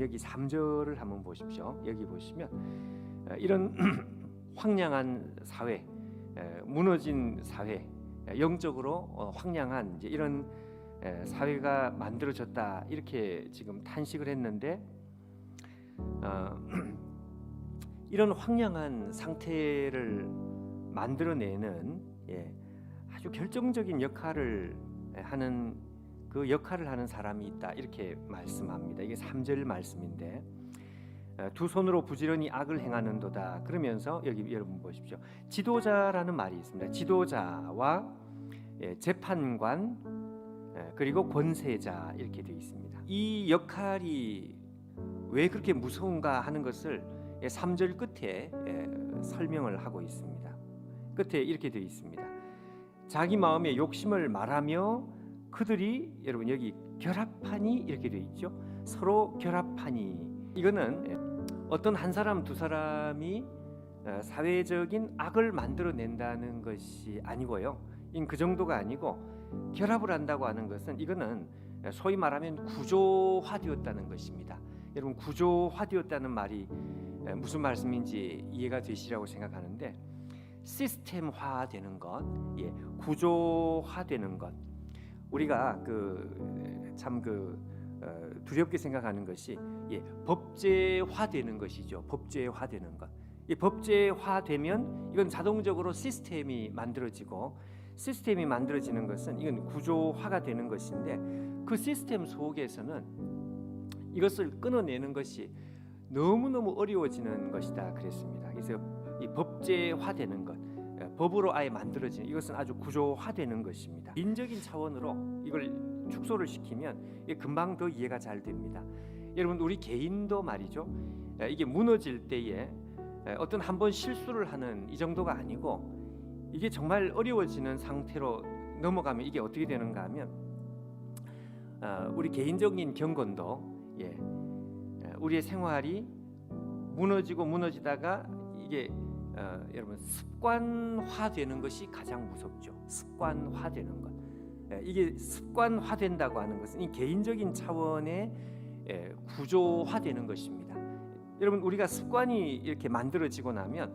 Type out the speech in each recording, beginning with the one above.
여기 3절을 한번 보십시오. 여기 보시면 어, 이런 황량한 사회, 에, 무너진 사회, 에, 영적으로 어, 황량한 이런 에, 사회가 만들어졌다 이렇게 지금 탄식을 했는데 어, 이런 황량한 상태를 만들어내는 예, 아주 결정적인 역할을 하는 그 역할을 하는 사람이 있다 이렇게 말씀합니다. 이게 3절 말씀인데 어, 두 손으로 부지런히 악을 행하는도다 그러면서 여기 여러분 보십시오. 지도자라는 말이 있습니다. 지도자와 예, 재판관 예, 그리고 권세자 이렇게 되어 있습니다. 이 역할이 왜 그렇게 무서운가 하는 것을 3절 끝에 예, 설명을 하고 있습니다. 끝에 이렇게 되어 있습니다. 자기 마음의 욕심을 말하며 그들이 여러분 여기 결합하니 이렇게 되어 있죠. 서로 결합하니 이거는 예, 어떤 한 사람 두 사람이 어, 사회적인 악을 만들어낸다는 것이 아니고요. 인그 정도가 아니고 결합을 한다고 하는 것은 이거는 소위 말하면 구조화되었다는 것입니다. 여러분 구조화되었다는 말이 에, 무슨 말씀인지 이해가 되시라고 생각하는데 시스템화되는 것, 예, 구조화되는 것. 우리가 그 참그 어, 두렵게 생각하는 것이 예, 법제화되는 것이죠. 법제화되는 것. 이 법제화되면 이건 자동적으로 시스템이 만들어지고 시스템이 만들어지는 것은 이건 구조화가 되는 것인데 그 시스템 속에서는 이것을 끊어내는 것이 너무너무 어려워지는 것이다 그랬습니다. 그래서 이 법제화되는 것, 예, 법으로 아예 만들어지는 이것은 아주 구조화되는 것입니다. 인적인 차원으로 이걸 축소를 시키면 금방 더 이해가 잘 됩니다. 여러분 우리 개인도 말이죠. 예, 이게 무너질 때에 예, 어떤 한 번 실수를 하는 이 정도가 아니고 이게 정말 어려워지는 상태로 넘어가면 이게 어떻게 되는가 하면 어, 우리 개인적인 경건도 예, 예, 우리의 생활이 무너지고 무너지다가 이게 어, 여러분 습관화되는 것이 가장 무섭죠. 습관화되는 것. 예, 이게 습관화된다고 하는 것은 이 개인적인 차원의 예, 구조화되는 것입니다. 여러분 우리가 습관이 이렇게 만들어지고 나면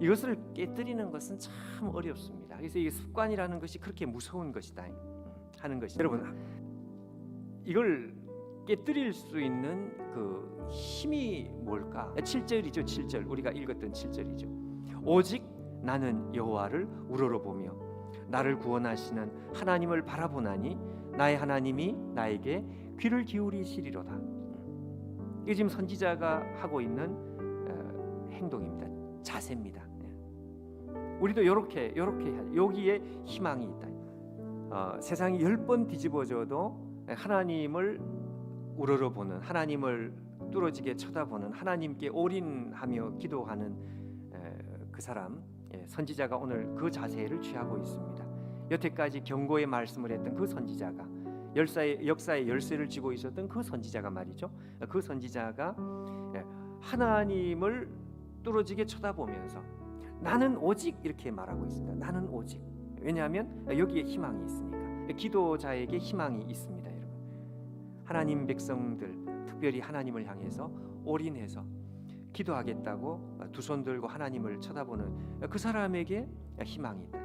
이것을 깨뜨리는 것은 참 어렵습니다. 그래서 이 습관이라는 것이 그렇게 무서운 것이다 음, 하는 것이 여러분 이걸 깨뜨릴 수 있는 그 힘이 뭘까? 7절이죠. 7절. 우리가 읽었던 7절이죠. 오직 나는 여호와를 우러러보며 나를 구원하시는 하나님을 바라보나니 나의 하나님이 나에게 귀를 기울이시리로다. 이게 지금 선지자가 하고 있는 어, 행동입니다. 자세입니다. 예. 우리도 이렇게 이렇게 여기에 희망이 있다. 어, 세상이 열 번 뒤집어져도 하나님을 우러러보는 하나님을 뚫어지게 쳐다보는 하나님께 올인하며 기도하는 에, 그 사람 예, 선지자가 오늘 그 자세를 취하고 있습니다. 여태까지 경고의 말씀을 했던 그 선지자가 열사의 역사의 열쇠를 쥐고 있었던 그 선지자가 말이죠. 그 선지자가 예, 하나님을 뚫어지게 쳐다보면서 나는 오직 이렇게 말하고 있습니다. 나는 오직 왜냐하면 여기에 희망이 있으니까 기도자에게 희망이 있습니다. 하나님 백성들 특별히 하나님을 향해서 올인해서 기도하겠다고 두 손 들고 하나님을 쳐다보는 그 사람에게 희망이 있다.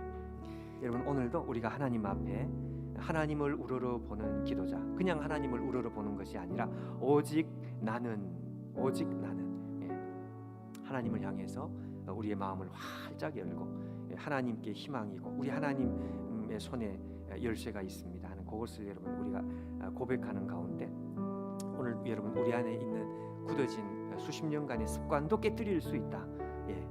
여러분 오늘도 우리가 하나님 앞에 하나님을 우러러 보는 기도자, 그냥 하나님을 우러러 보는 것이 아니라 오직 나는 오직 나는 예, 하나님을 향해서 우리의 마음을 활짝 열고 예, 하나님께 희망이고 우리 하나님의 손에 열쇠가 있습니다 하는 그것을 여러분 우리가 고백하는 가운데 오늘 여러분 우리 안에 있는 굳어진 수십 년간의 습관도 깨뜨릴 수 있다. 예,